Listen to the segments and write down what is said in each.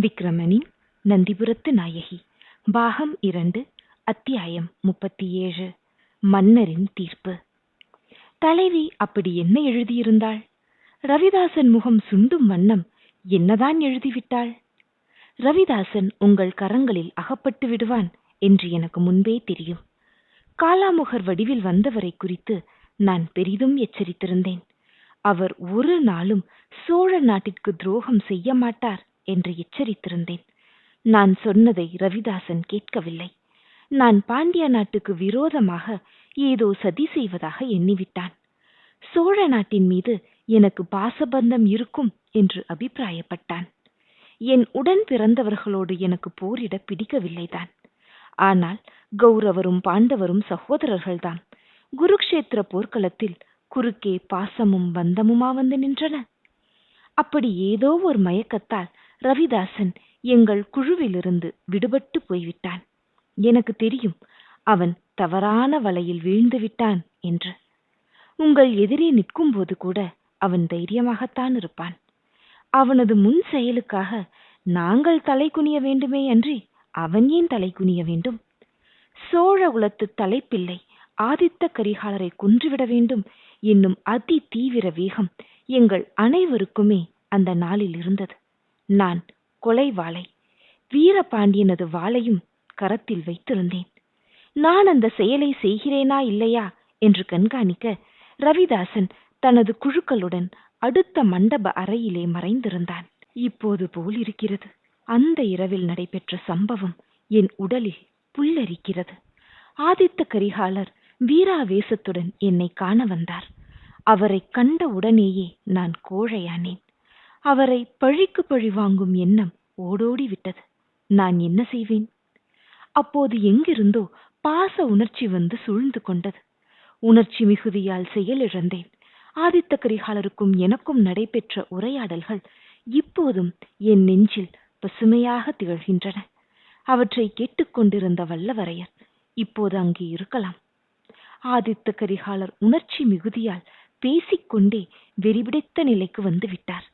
விக்ரமணி நந்திபுரத்து நாயகி. பாகம் இரண்டு அத்தியாயம் முப்பத்தி ஏழு மன்னரின் தீர்ப்பு. தலைவி அப்படி என்ன எழுதியிருந்தாள்? ரவிதாசன் முகம் சுண்டும் வண்ணம் என்னதான் எழுதிவிட்டாள்? ரவிதாசன் உங்கள் கரங்களில் அகப்பட்டு விடுவான் என்று எனக்கு முன்பே தெரியும். காலாமுகர் வடிவில் வந்தவரை குறித்து நான் பெரிதும் எச்சரித்திருந்தேன். அவர் ஒரு நாளும் சோழ நாட்டிற்கு துரோகம் செய்ய மாட்டார். என்று எச்சரித்திருந்தேன். நான் சொன்னதை ரவிதாசன் கேட்கவில்லை. நான் பாண்டிய நாட்டுக்கு விரோதமாக ஏதோ சதி செய்வதாக எண்ணிவிட்டான். சோழ நாட்டின் மீது எனக்கு பாசபந்தம் இருக்கும் என்று அபிப்பிராயப்பட்டான். என் உடன் பிறந்தவர்களோடு எனக்கு போரிட பிடிக்கவில்லைதான். ஆனால் கௌரவரும் பாண்டவரும் சகோதரர்கள்தான் குருக்ஷேத்திர போர்க்களத்தில் குறுக்கே பாசமும் பந்தமுமா வந்து நின்றன? அப்படி ஏதோ ஒரு மயக்கத்தால் ரவிதாசன் எங்கள் குழுவிலிருந்து விடுபட்டு போய்விட்டான். எனக்கு தெரியும் அவன் தவறான வலையில் வீழ்ந்து விட்டான் என்று. உங்கள் எதிரே நிற்கும்போது கூட அவன் தைரியமாகத்தான் இருப்பான். அவனது முன் செயலுக்காக நாங்கள் தலை குனிய வேண்டுமே அன்றி அவன் ஏன் தலை குனிய வேண்டும்? சோழ குலத்து தலைப்பிள்ளை ஆதித்த கரிகாலரை கொன்றுவிட வேண்டும் என்னும் அதி தீவிர வேகம் எங்கள் அனைவருக்குமே அந்த நாளில் இருந்தது. நான் கொலை வாளை. வீரபாண்டியனது வாளையும் கரத்தில் வைத்திருந்தேன். நான் அந்த செயலை செய்கிறேனா இல்லையா என்று கண்காணிக்க ரவிதாசன் தனது குழுக்களுடன் அடுத்த மண்டப அறையிலே மறைந்திருந்தான். இப்போது போல் இருக்கிறது அந்த இரவில் நடைபெற்ற சம்பவம் என் உடலில் புல்லரிக்கிறது. ஆதித்த கரிகாலர் வீராவேசத்துடன் என்னை காண வந்தார். அவரை கண்ட உடனேயே நான் கோழையானேன். அவரை பழிக்கு பழி வாங்கும் எண்ணம் ஓடோடி விட்டது நான் என்ன செய்வேன்? அப்போது எங்கிருந்தோ பாச உணர்ச்சி வந்து சூழ்ந்து கொண்டது. உணர்ச்சி மிகுதியால் செயலிழந்தேன் ஆதித்த கரிகாலருக்கும் எனக்கும் நடைபெற்ற உரையாடல்கள் இப்போதும் என் நெஞ்சில் பசுமையாக திகழ்கின்றன. அவற்றை கேட்டுக்கொண்டிருந்த வல்லவரையர் இப்போது அங்கே இருக்கலாம். ஆதித்த கரிகாலர் உணர்ச்சி மிகுதியால் பேசிக்கொண்டே வெறிபிடித்த நிலைக்கு வந்து விட்டார்.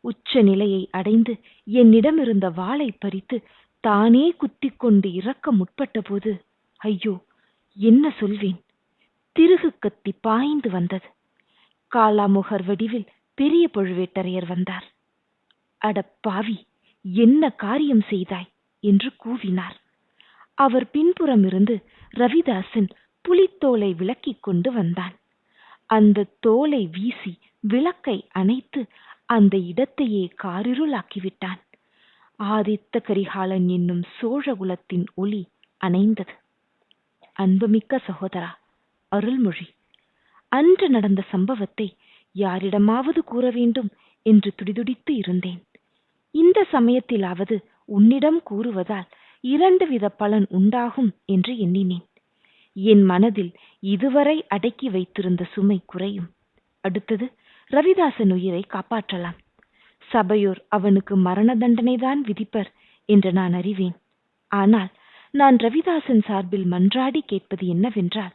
உச்ச நிலையை அடைந்து என்னிடமிருந்த வாளை பறித்து தானே குத்திக் கொண்டு இறக்க முற்பட்ட போது ஐயோ என்ன சொல்வேன்? திருகு கத்தி பாய்ந்து வந்தது. காலாமுகர் வடிவில் பெரிய பழுவேட்டரையர் வந்தார். அட பாவி என்ன காரியம் செய்தாய்? என்று கூவினார். அவர் பின்புறம் இருந்து ரவிதாசன் புலித்தோலை விளக்கிக் கொண்டு வந்தான். அந்த தோலை வீசி விளக்கை அணைத்து அந்த இடத்தையே காரிருளாக்கிவிட்டான். ஆதித்த கரிகாலன் என்னும் சோழகுலத்தின் ஒளி அணைந்தது. அன்புமிக்க சகோதரா அருள்மொழி அன்று நடந்த சம்பவத்தை யாரிடமாவது கூற வேண்டும் என்று துடிதுடித்து இருந்தேன். இந்த சமயத்திலாவது உன்னிடம் கூறுவதால் இரண்டு வித பலன் உண்டாகும் என்று எண்ணினேன். என் மனதில் இதுவரை அடக்கி வைத்திருந்த சுமை குறையும். அடுத்தது ரவிதாசன் உயிரை காப்பாற்றலாம். சபையோர் அவனுக்கு மரண தண்டனைதான் விதிப்பர் என்று நான் அறிவேன். ஆனால் நான் ரவிதாசன் சார்பில் மன்றாடி கேட்பது என்னவென்றால்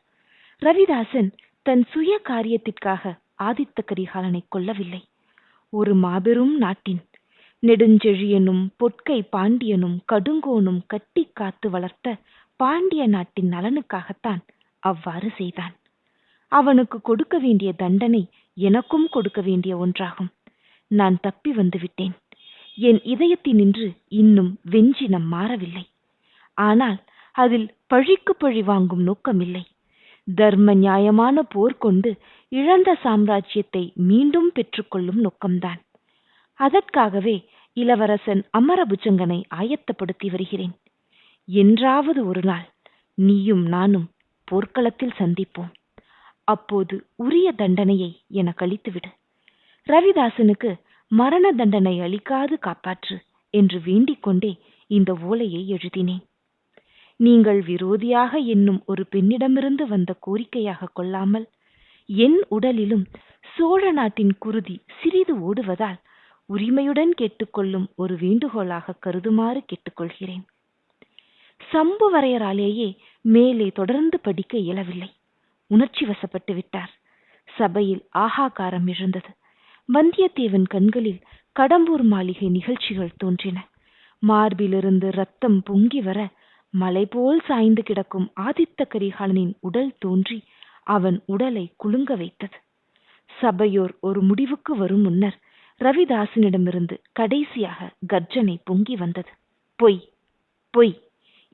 ரவிதாசன் தன் சுய காரியத்திற்காக ஆதித்த கரிகாலனை கொல்லவில்லை. ஒரு மாபெரும் நாட்டின் நெடுஞ்செழியனும் பொற்கை பாண்டியனும் கடுங்கோனும் கட்டி காத்து வளர்த்த பாண்டிய நாட்டின் நலனுக்காகத்தான் அவ்வாறு செய்தான். அவனுக்கு கொடுக்க வேண்டிய தண்டனை எனக்கும் கொடுக்க வேண்டிய ஒன்றாகும். நான் தப்பி வந்துவிட்டேன். என் இதயத்தினின்று இன்னும் வெஞ்சினம் மாறவில்லை. ஆனால் அதில் பழிக்கு பழி வாங்கும் நோக்கமில்லை. தர்ம நியாயமான போர் கொண்டு இழந்த சாம்ராஜ்யத்தை மீண்டும் பெற்றுக்கொள்ளும் நோக்கம்தான். அதற்காகவே இளவரசன் அமரபுஜங்கனை ஆயத்தப்படுத்தி வருகிறேன். என்றாவது ஒரு நாள் நீயும் நானும் போர்க்களத்தில் சந்திப்போம். அப்போது உரிய தண்டனையை எனக்கு அளித்துவிடு. ரவிதாசனுக்கு மரண தண்டனை அளிக்காது காப்பாற்று என்று வேண்டிக் கொண்டே இந்த ஓலையை எழுதினேன். நீங்கள் விரோதியாக என்னும் ஒரு பெண்ணிடமிருந்து வந்த கோரிக்கையாக கொள்ளாமல் என் உடலிலும் சோழ நாட்டின் குருதி சிறிது ஓடுவதால் உரிமையுடன் கேட்டுக்கொள்ளும் ஒரு வேண்டுகோளாக கருதுமாறு கேட்டுக்கொள்கிறேன். சம்புவரையராலேயே மேலே தொடர்ந்து படிக்க இயலவில்லை. உணர்ச்சி வசப்பட்டு விட்டார். சபையில் ஆகாகாரம் எழுந்தது. வந்தியத்தேவன் கண்களில் கடம்பூர் மாளிகை நிகழ்ச்சிகள் தோன்றின. மார்பிலிருந்து ரத்தம் பொங்கி வர மலை போல் சாய்ந்து கிடக்கும் ஆதித்த கரிகாலனின் உடல் தோன்றி அவன் உடலை குலுங்க வைத்தது. சபையோர் ஒரு முடிவுக்கு வரும் முன்னர் ரவிதாசனிடமிருந்து கடைசியாக கர்ஜனை பொங்கி வந்தது. பொய் பொய்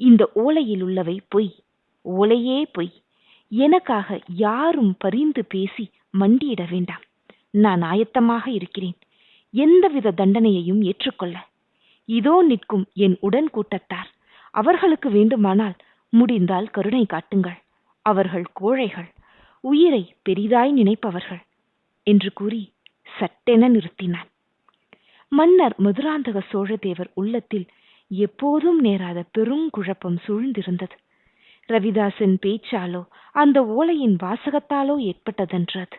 இந்த ஓலையில் உள்ளவை பொய் ஓலையே பொய். எனக்காக யாரும் பரிந்து பேசி மண்டியிட வேண்டாம். நான் ஆயத்தமாக இருக்கிறேன். எந்தவித தண்டனையையும் ஏற்றுக்கொள்ள. இதோ நிற்கும் என் உடன் கூட்டத்தார். அவர்களுக்கு வேண்டுமானால் முடிந்தால் கருணை காட்டுங்கள். அவர்கள் கோழைகள். உயிரை பெரிதாய் நினைப்பவர்கள் என்று கூறி சட்டென நிறுத்தினான். மன்னர் மதுராந்தக சோழதேவர் உள்ளத்தில் எப்போதும் நேராத பெருங்குழப்பம் சூழ்ந்திருந்தது. ரவிதாசன் பேச்சாலோ அந்த ஓலையின் வாசகத்தாலோ ஏற்பட்டதென்றது.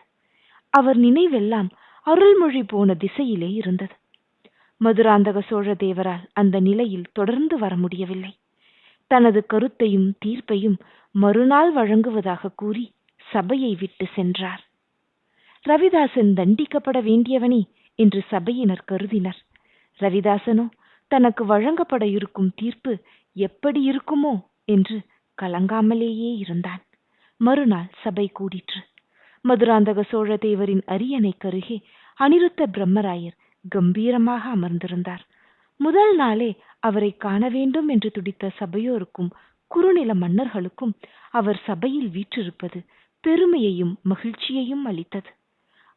அவர் நினைவெல்லாம் அருள்மொழி போன திசையிலே இருந்தது. மதுராந்தக சோழ தேவரால் அந்த நிலையில் தொடர்ந்து வர முடியவில்லை. தனது கருத்தையும் தீர்ப்பையும் மறுநாள் வழங்குவதாக கூறி சபையை விட்டு சென்றார். ரவிதாசன் தண்டிக்கப்பட வேண்டியவனே என்று சபையினர் கருதினர். ரவிதாசனோ தனக்கு வழங்கப்பட இருக்கும் தீர்ப்பு எப்படி இருக்குமோ என்று கலங்காமலேயே இருந்தான். மறுநாள் சபை கூடிற்று. மதுராந்தக சோழ தேவரின் அரியணை கருகே அனிருத்த பிரம்மராயர் கம்பீரமாக அமர்ந்திருந்தார். முதல் நாளே அவரை காண வேண்டும் என்று துடித்த சபையோருக்கும் குறுநில மன்னர்களுக்கும் அவர் சபையில் வீற்றிருப்பது பெருமையையும் மகிழ்ச்சியையும் அளித்தது.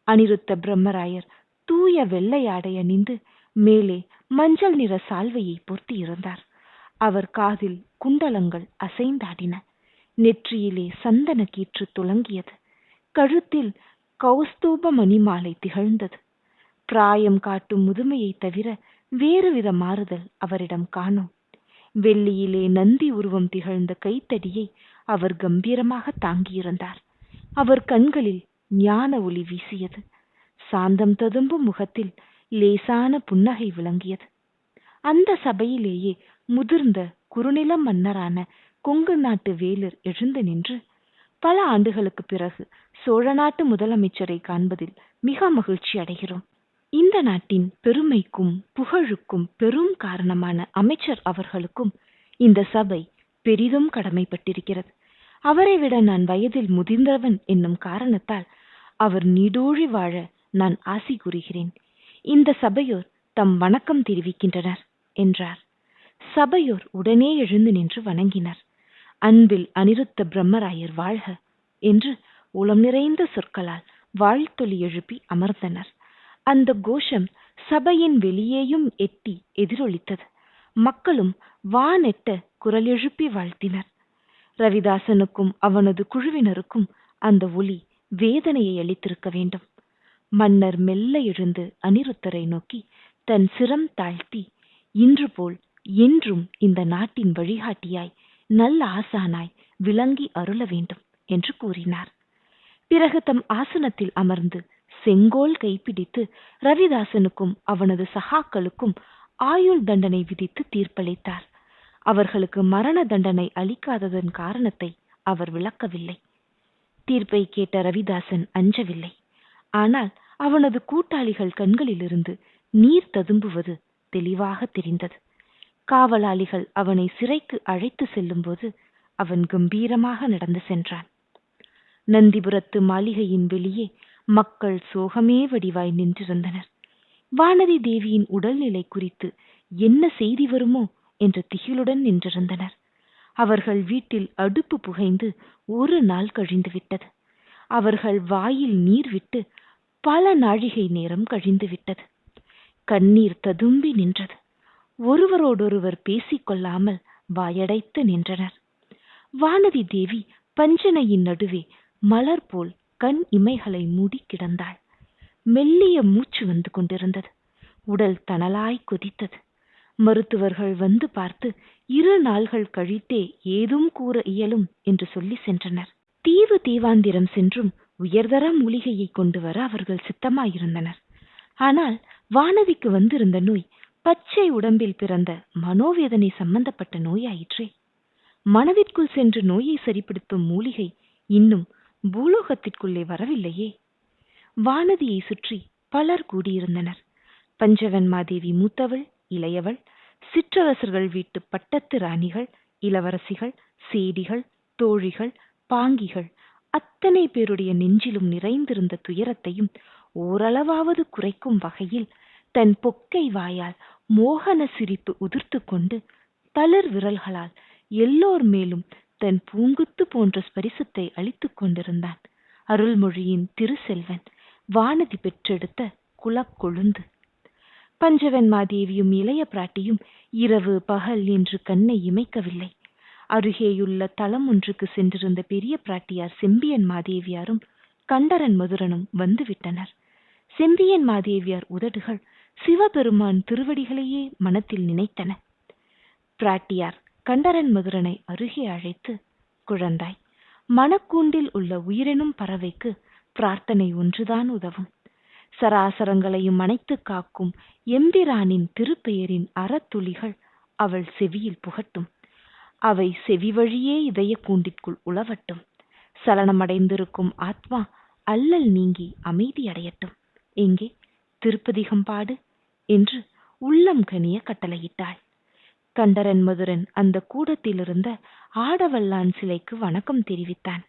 அனிருத்த பிரம்மராயர் தூய வெள்ளை ஆடை அணிந்து மேலே மஞ்சள் நிற சால்வையை பொருத்தியிருந்தார் அவர் காதில் குண்டலங்கள் அசைந்தாடின. நெற்றியிலே சந்தன கீற்று துளங்கியது கழுத்தில் கௌஸ்தூப மணிமாலை திகழ்ந்தது. பிராயம் காட்டும் முதுமையை தவிர வேறுவித மாறுதல் அவரிடம் காணோம். வெள்ளியிலே நந்தி உருவம் திகழ்ந்த கைத்தடியை அவர் கம்பீரமாக தாங்கியிருந்தார். அவர் கண்களில் ஞான ஒளி வீசியது. சாந்தம் ததும்பும் முகத்தில் லேசான புன்னகை விளங்கியது. அந்த சபையிலேயே முதிர்ந்த குறுநில மன்னரான கொங்கு நாட்டு வேலர் எழுந்து நின்று பல ஆண்டுகளுக்கு பிறகு சோழ நாட்டு முதலமைச்சரை காண்பதில் மிக மகிழ்ச்சி அடைகிறோம். இந்த நாட்டின் பெருமைக்கும் புகழுக்கும் பெரும் காரணமான அமைச்சர் அவர்களுக்கும் இந்த சபை பெரிதும் கடமைப்பட்டிருக்கிறது. அவரை விட நான் வயதில் முதிர்ந்தவன் என்னும் காரணத்தால் அவர் நீடூழி வாழ நான் ஆசி கூறுகிறேன். இந்த சபையோர் தம் வணக்கம் தெரிவிக்கின்றனர் என்றார். சபையோர் உடனே எழுந்து நின்று வணங்கினர். அன்பில் அனிருத்த பிரம்மராயர் வாழ்க என்று உளம் நிறைந்த சொற்களால் வாழ்த்தொலி எழுப்பி அமர்ந்தனர். அந்த கோஷம் சபையின் வெளியேயும் எட்டி எதிரொலித்தது. மக்களும் வானெட்ட குரல் எழுப்பி வாழ்த்தினர். ரவிதாசனுக்கும் அவனது குழுவினருக்கும் அந்த ஒலி வேதனையை அளித்திருக்க வேண்டும். மன்னர் மெல்ல எழுந்து அனிருத்தரை நோக்கி தன் சிரம் தாழ்த்தி இன்று போல் என்றும் இந்த நாட்டின் வழிகாட்டியாய் நல்ல ஆசானாய் விளங்கி அருள வேண்டும் என்று கூறினார். பிறகு தம் ஆசனத்தில் அமர்ந்து செங்கோல் கைப்பிடித்து ரவிதாசனுக்கும் அவனது சகாக்களுக்கும் ஆயுள் தண்டனை விதித்து தீர்ப்பளித்தார். அவர்களுக்கு மரண தண்டனை அளிக்காததன் காரணத்தை அவர் விளக்கவில்லை. தீர்ப்பை கேட்ட ரவிதாசன் அஞ்சவில்லை. ஆனால் அவனது கூட்டாளிகள் கண்களிலிருந்து நீர் ததும்புவது தெளிவாக தெரிந்தது. காவலாளிகள் அவனை சிறைக்கு அழைத்து செல்லும்போது அவன் கம்பீரமாக நடந்து சென்றான். நந்திபுரத்து மாளிகையின் வெளியே மக்கள் சோகமே வடிவாய் நின்றிருந்தனர். வானதி தேவியின் உடல்நிலை குறித்து என்ன செய்தி வருமோ என்ற திகிலுடன் நின்றிருந்தனர். அவர்கள் வீட்டில் அடுப்பு புகைந்து ஒரு நாள் கழிந்து விட்டது. அவர்கள் வாயில் நீர் விட்டு பல நாழிகை நேரம் கழிந்து விட்டது. கண்ணீர் ததும்பி நின்றது. ஒருவரோடொருவர் பேசிக்கொள்ளாமல் வாயடைத்து நின்றனர். வானதி தேவி பஞ்சனையின் நடுவே மலர் போல் கண் இமைகளை மூடி கிடந்தாள். மெல்லிய மூச்சு வந்து கொண்டிருந்தது. உடல் தணலாய் கொதித்தது. மருத்துவர்கள் வந்து பார்த்து இரு நாள்கள் கழித்தே ஏதும் கூற இயலும் என்று சொல்லி சென்றனர். தீவு தீவாந்திரம் சென்றும் உயர்தர மூலிகையை கொண்டு வர அவர்கள் சித்தமாயிருந்தனர். ஆனால் வானதிக்கு வந்திருந்த நோய் பச்சை உடம்பில் பிறந்த மனோவேதனை சம்பந்தப்பட்ட நோயாயிற்றே. மனதிற்குள் சென்று நோயை சரிப்படுத்தும் மூலிகை இன்னும் பூலோகத்திற்குள்ளே வரவில்லையே. வானதியை சுற்றி பலர் கூடியிருந்தனர். பஞ்சவன்மாதேவி மூத்தவள் இளையவள் சிற்றரசர்கள் வீட்டு பட்டத்து ராணிகள் இளவரசிகள் சேடிகள் தோழிகள் பாங்கிகள் அத்தனை பேருடைய நெஞ்சிலும் நிறைந்திருந்த துயரத்தையும் ஓரளவாவது குறைக்கும் வகையில் தன் பொக்கை வாயால் மோகன சிரிப்பு உதிர்த்து கொண்டு தளிர் விரல்களால் எல்லோர் மேலும் தன் பூங்குத்து போன்ற ஸ்பரிசத்தை அளித்துக் கொண்டிருந்தான். அருள்மொழியின் திருசெல்வன் வானதி பெற்றெடுத்த குலக்கொழுந்து பஞ்சவன்மாதேவியும் இளைய பிராட்டியும் இரவு பகல் என்று கண்ணை இமைக்கவில்லை. அருகேயுள்ள தளம் ஒன்றுக்கு சென்றிருந்த பெரிய பிராட்டியார் செம்பியன் மாதேவியாரும் கண்டரன் மதுரனும் வந்துவிட்டனர். செம்பியன் மாதேவியார் உதடுகள் சிவபெருமான் திருவடிகளையே மனத்தில் நினைத்தன. பிராட்டியார் கண்டரன் மதுரனை அருகே அழைத்து குழந்தாய் மனக்கூண்டில் உள்ள உயிரெனும் பறவைக்கு பிரார்த்தனை ஒன்றுதான் உதவும். சராசரங்களையும் அணைத்து காக்கும் எம்பிரானின் திருப்பெயரின் அறத்துளிகள் அவள் செவியில் புகட்டும். அவை செவி வழியே இதய கூண்டிற்குள் உழவட்டும். சலனமடைந்திருக்கும் ஆத்மா அல்லல் நீங்கி அமைதி அடையட்டும். எங்கே? திருப்பதிகம் பாடு. என்று உள்ளம் கனிய கட்டளையிட்டாள். கண்டரன் மதுரன் அந்த கூடத்திலிருந்த ஆடவல்லான் சிலைக்கு வணக்கம் தெரிவித்தான்.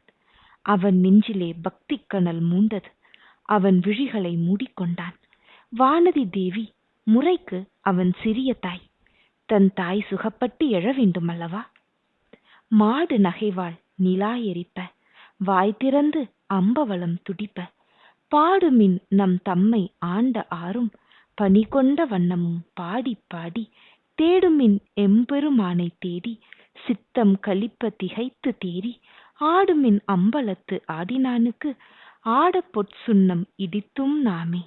அவன் நெஞ்சிலே பக்தி கனல் மூண்டது. அவன் விழிகளை மூடிக்கொண்டான். வானதி தேவி முறைக்கு அவன் சிறிய தாய். தன் தாய் சுகப்பட்டு எழ வேண்டுமல்லவா? மாடு நகைவாள் நிலா எரிப்ப வாய் திறந்து அம்பவளம் துடிப்ப. பாடுமின் நம் தம்மை ஆண்ட ஆறும் பனி கொண்ட வண்ணமும் பாடி பாடி தேடுமின் எம்பெருமானை தேடி சித்தம் கழிப்ப திகைத்து தேறி ஆடுமின் அம்பலத்து ஆடினானுக்கு ஆட பொற்சுண்ணம் இடித்தும் நாமே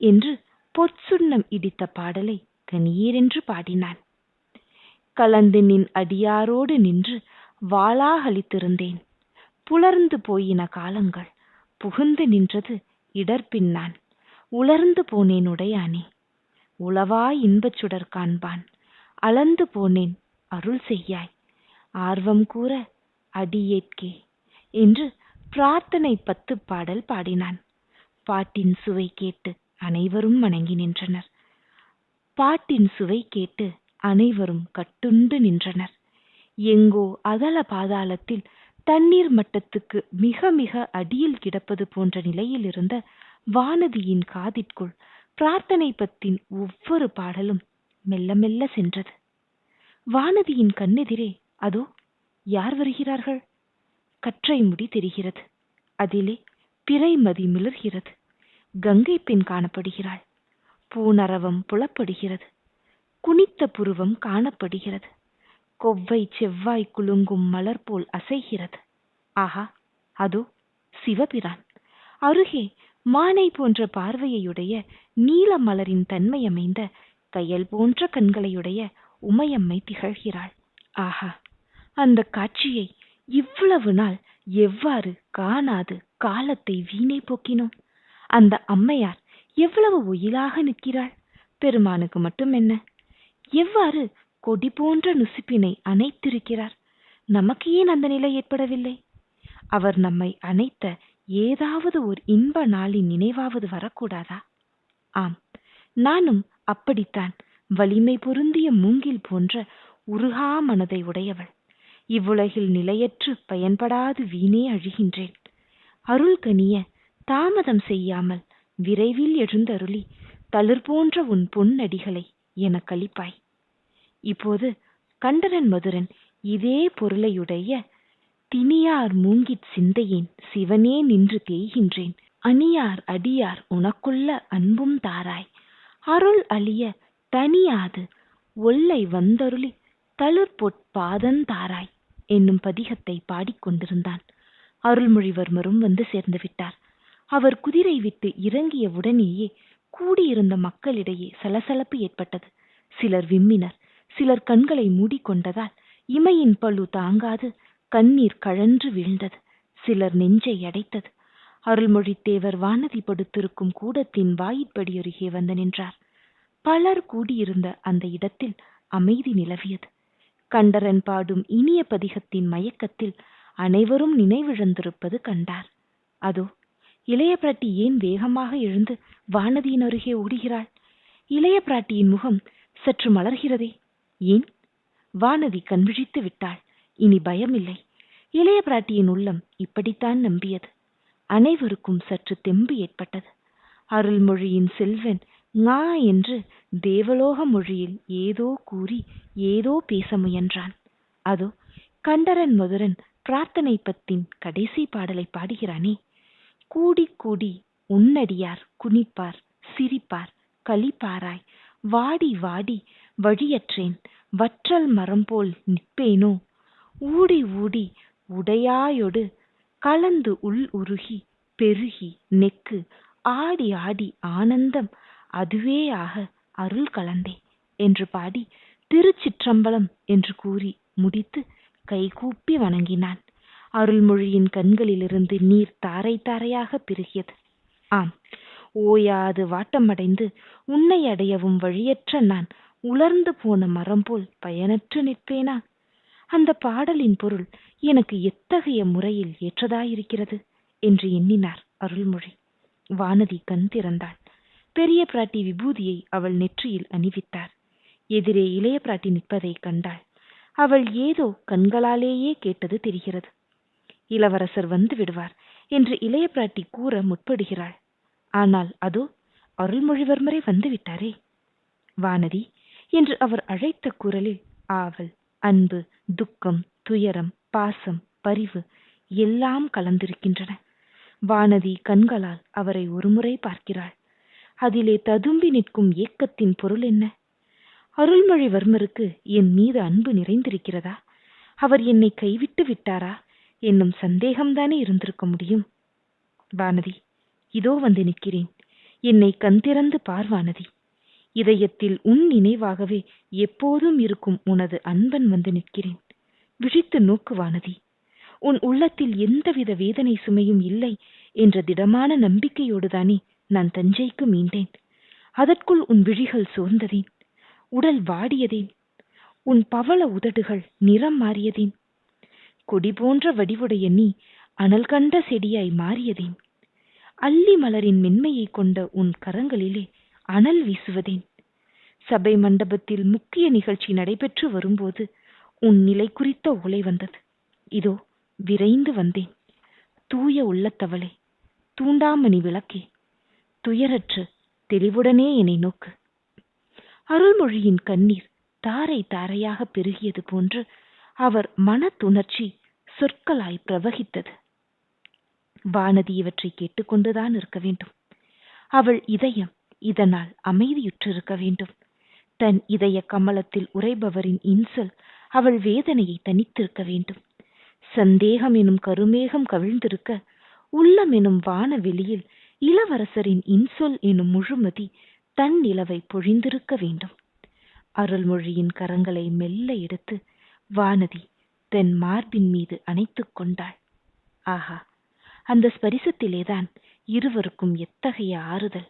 என்று பொற்சுண்ணம் இடித்த பாடலை கணீரென்று பாடினான். கலந்து நின் அடியாரோடு நின்று வாளாகலித்திருந்தேன். புலர்ந்து போயின காலங்கள் புகுந்து நின்றது இடர்பின்னான். உலர்ந்து போனேன் அணி உளவா இன்பச் சுடர் காண்பான். அளந்து போனேன் அருள் செய்யாய். ஆர்வம் கூற அடியேற்கே என்று பிரார்த்தனை பத்து பாடல் பாடினான். பாட்டின் சுவை கேட்டு அனைவரும் வணங்கி நின்றனர். பாட்டின் சுவை கேட்டு அனைவரும் கட்டுண்டு நின்றனர். எங்கோ அதல பாதாளத்தில் தண்ணீர் மட்டத்துக்கு மிக மிக அடியில் கிடப்பது போன்ற நிலையில் இருந்த வானதியின் காதிற்குள் பிரார்த்தனை பத்தின் ஒவ்வொரு பாடலும் மெல்ல மெல்ல சென்றது. வானதியின் கண்ணெதிரே அதோ யார் வருகிறார்கள்? கற்றை முடி தெரிகிறது. அதிலே பிறைமதி மிளர்கிறது. கங்கை பெண் காணப்படுகிறாள். பூநரவம் புலப்படுகிறது. குனித்த புருவம் காணப்படுகிறது. கொவ்வை செவ்வாய் குலுங்கும் மலர் போல் அசைகிறது. ஆஹா அதோ சிவபிரான். அருகே மானை போன்ற பார்வையுடைய நீல மலரின் தன்மை அமைந்த கையல் போன்ற கண்களையுடைய உமையம்மை திகழ்கிறாள். ஆஹா அந்த காட்சியை இவ்வளவு நாள் எவ்வாறு காணாது காலத்தை வீணே போக்கினோம்? அந்த அம்மையார் எவ்வளவு ஒயிலாக நிற்கிறாள்? பெருமானுக்கு மட்டும் என்ன? எவ்வாறு கொடி போன்ற நுசிப்பினை அணைத்திருக்கிறார்? நமக்கு ஏன் அந்த நிலை ஏற்படவில்லை? அவர் நம்மை அணைத்த ஏதாவது ஒரு இன்ப நாளின் நினைவாவது வரக்கூடாதா? ஆம் நானும் அப்படித்தான். வலிமை பொருந்திய மூங்கில் போன்ற உருகா மனதை உடையவள். இவ்வுலகில் நிலையற்று பயன்படாது வீணே அழிகின்றேன். அருள் கனிய தாமதம் செய்யாமல் விரைவில் எழுந்தருளி தளிர் போன்ற உன் பொன்னடிகளை என கழிப்பாய். இப்போது கண்டரன் மதுரன் இதே பொருளையுடைய தினியார் மூங்கிற் சிந்தையேன் சிவனே நின்று தேய்கின்றேன் அணியார் அடியார் உனக்குள்ள அன்பும் தாராய். அருள் அழிய தனியாது ஒல்லை வந்தருளி தளிர்பொற் பாதந்தாராய் என்னும் பதிகத்தை பாடிக்கொண்டிருந்தான் அருள்மொழிவர்மரும் வந்து சேர்ந்து விட்டார். அவர் குதிரை விட்டு இறங்கிய உடனேயே கூடியிருந்த மக்களிடையே சலசலப்பு ஏற்பட்டது. சிலர் விம்மினர் சிலர் கண்களை மூடிக்கொண்டதால் இமையின் பழு தாங்காது கண்ணீர் கழன்று வீழ்ந்தது. சிலர் நெஞ்சை அடைத்தது. அருள்மொழித்தேவர் வானதி படுத்திருக்கும் கூடத்தின் வாயிற்படி அருகே வந்து நின்றார். பலர் கூடியிருந்த அந்த இடத்தில் அமைதி நிலவியது. கண்டரன் பாடும் இனிய பதிகத்தின் மயக்கத்தில் அனைவரும் நினைவிழந்திருப்பது கண்டார். அதோ இளைய பிராட்டி ஏன் வேகமாக எழுந்து வானதியின் அருகே ஓடுகிறாள்? இளைய பிராட்டியின் முகம் சற்று மலர்கிறதே. ஏன்? வானதி கண்விழித்து விட்டாள். இனி பயமில்லை. இளைய பிராட்டியின் உள்ளம் இப்படித்தான் நம்பியது. அனைவருக்கும் சற்று தெம்பு ஏற்பட்டது. அருள்மொழியின் செல்வன் ஞா என்று தேவலோக மொழியில் ஏதோ கூறி ஏதோ பேச முயன்றான். அதோ கண்டரன் மதுரன் பிரார்த்தனை பத்தின் கடைசி பாடலை பாடுகிறானே. கூடி கூடி உன்னடியார் குனிப்பார் சிரிப்பார் களிப்பாராய் வாடி வாடி வழியற்றேன். வற்றல் மரம் போல் நிற்பேனோ? ஊடி ஊடி உடையாயொடு கலந்து உள் உருகி பெருகி நெக்கு ஆடி ஆடி ஆனந்தம் அதுவே ஆக அருள் கலந்தே என்று பாடி திருச்சிற்றம்பலம் என்று கூறி முடித்து கைகூப்பி வணங்கினான். அருள்மொழியின் கண்களிலிருந்து நீர் தாரை தாரையாக பெருகியது. ஆம் ஓயாது வாட்டமடைந்து உன்னை அடையவும் வழியற்ற நான். உலர்ந்து போன மரம் போல் பயனற்று நிற்பேனா? அந்த பாடலின் பொருள் எனக்கு எத்தகைய முறையில் ஏற்றதாயிருக்கிறது என்று எண்ணினார் அருள்மொழி. வானதி கண் திறந்தாள். பெரிய பிராட்டி விபூதியை அவள் நெற்றியில் அணிவித்தார். எதிரே இளைய பிராட்டி நிற்பதை கண்டாள். அவள் ஏதோ கண்களாலேயே கேட்டது தெரிகிறது. இளவரசர் வந்து விடுவார் என்று இளைய பிராட்டி கூற முற்படுகிறாள். ஆனால் அதோ அருள்மொழிவர்மரே வந்து விட்டாரே. வானதி என்று அவர் அழைத்த குரலில் ஆவல் அன்பு துக்கம் துயரம் பாசம் பரிவு எல்லாம் கலந்திருக்கின்றன. வானதி கண்களால் அவரை ஒருமுறை பார்க்கிறாள். அதிலே ததும்பி நிற்கும் ஏக்கத்தின் பொருள் என்ன? அருள்மொழிவர்மருக்கு என் மீது அன்பு நிறைந்திருக்கிறதா? அவர் என்னை கைவிட்டு விட்டாரா? என்னும் சந்தேகம்தானே இருந்திருக்க முடியும். வானதி இதோ வந்து நிற்கிறேன். என்னை கண் திறந்து பார் வானதி. இதயத்தில் உன் நினைவாகவே எப்போதும் இருக்கும் உனது அன்பன் வந்து நிற்கிறேன். விழித்து நோக்கு வானதி. உன் உள்ளத்தில் எந்தவித வேதனை சுமையும் இல்லை என்ற திடமான நம்பிக்கையோடுதானே நான் தஞ்சைக்கு மீண்டேன். அதற்குள் உன் விழிகள் சோர்ந்ததேன். உடல் வாடியதேன். உன் பவள உதடுகள் நிறம் மாறியதேன். கொடி போன்ற வடிவுடைய நீ அனல் கண்ட செடியாய் மாறியதேன். அல்லி மலரின் மென்மையை கொண்ட உன் கரங்களிலே அனல் வீசுவதேன். சபை மண்டபத்தில் முக்கிய நிகழ்ச்சி நடைபெற்று வரும்போது உன் நிலை குறித்த ஓலை வந்தது. இதோ விரைந்து வந்தேன். தூய உள்ளத்தவளே தூண்டாமணி விளக்கே துயரற்று தெளிவுடனே என்னை நோக்கு. அருள்மொழியின் கண்ணீர் தாரை தாரையாக பெருகியது போன்று அவர் மனத்துணர்ச்சி சொற்களாய் பிரவகித்தது. வானதி இவற்றை கேட்டுக்கொண்டுதான் இருக்க வேண்டும். அவள் இதயம் இதனால் அமைதியுற்றிருக்க வேண்டும். தன் இதய கமலத்தில் உறைபவரின் இன்சொல் அவள் வேதனையை தனித்திருக்க வேண்டும். சந்தேகம் எனும் கருமேகம் கவிழ்ந்திருக்க உள்ளம் எனும் வான வெளியில் இளவரசரின் இன்சொல் எனும் முழுமதி தன் நிலவை பொழிந்திருக்க வேண்டும். அருள்மொழியின் கரங்களை மெல்ல எடுத்து வானதி தன் மார்பின் மீது அணைத்துக் கொண்டாள். ஆஹா அந்த ஸ்பரிசத்திலேதான் இருவருக்கும் எத்தகைய ஆறுதல்!